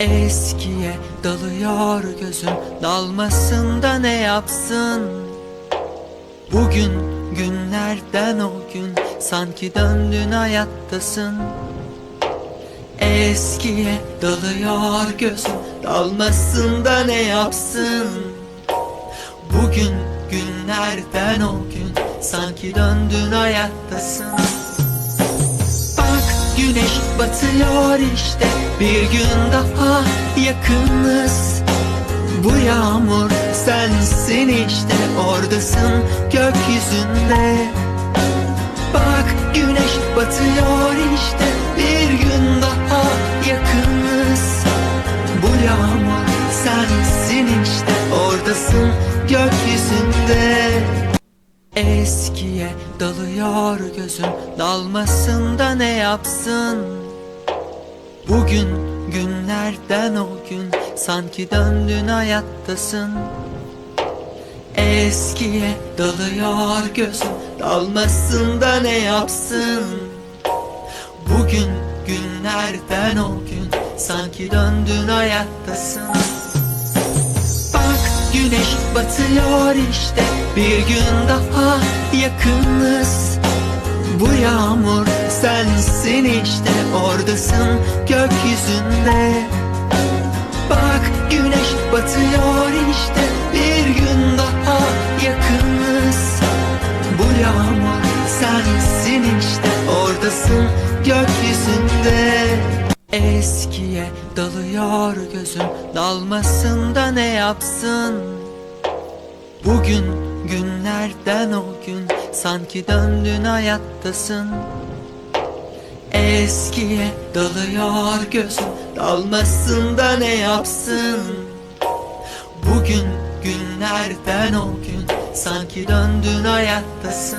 Eskiye dalıyor gözüm dalmasın da ne yapsın? Bugün günlerden o gün sanki döndün hayattasın. Eskiye dalıyor gözüm dalmasın da ne yapsın? Bugün günlerden o gün sanki döndün hayattasın. Bak güneş batıyor işte bir gün daha yakınız. Bu yağmur sensin işte oradasın gökyüzünde. Bak güneş batıyor işte bir gün daha yakınız. Bu yağmur sensin işte oradasın gökyüzünde. Eskiye dalıyor gözüm dalmasın da ne yapsın Bugün günlerden o gün sanki döndün hayattasın. Eskiye dalıyor gözüm dalmasın da ne yapsın? Bugün günlerden o gün sanki döndün hayattasın. Bak güneş batıyor işte bir gün daha yakınız Bu yağmur sensin işte oradasın gökyüzünde. Bak güneş batıyor işte bir gün daha yakınız. Bu yağmur sensin işte oradasın gökyüzünde. Eskiye dalıyor gözüm dalmasın da ne yapsın? Bugün günlerden o gün sanki döndün hayattasın Eskiye dalıyor gözüm dalmasın da ne yapsın? Bugün günlerden o gün sanki döndün hayattasın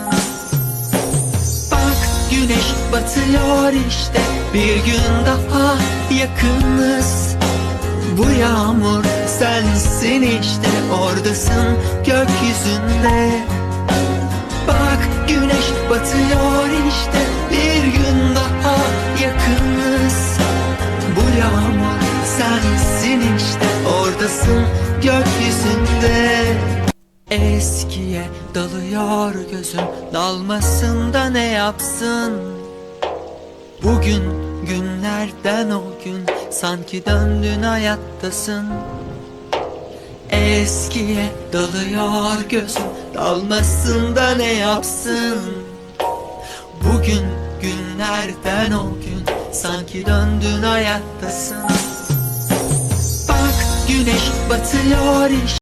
Bak güneş batıyor işte bir gün daha yakınız Bu yağmur sensin işte oradasın gökyüzünde. Bak güneş batıyor işte bir gün daha yakınız. Bu yağmur sensin işte oradasın gökyüzünde. Eskiye dalıyor gözüm dalmasın da ne yapsın? Bugün günlerden o gün sanki döndün hayattasın. Eskiye dalıyor gözüm dalmasın da ne yapsın? Bugün günlerden o gün sanki döndün hayattasın. Bak güneş batıyor işte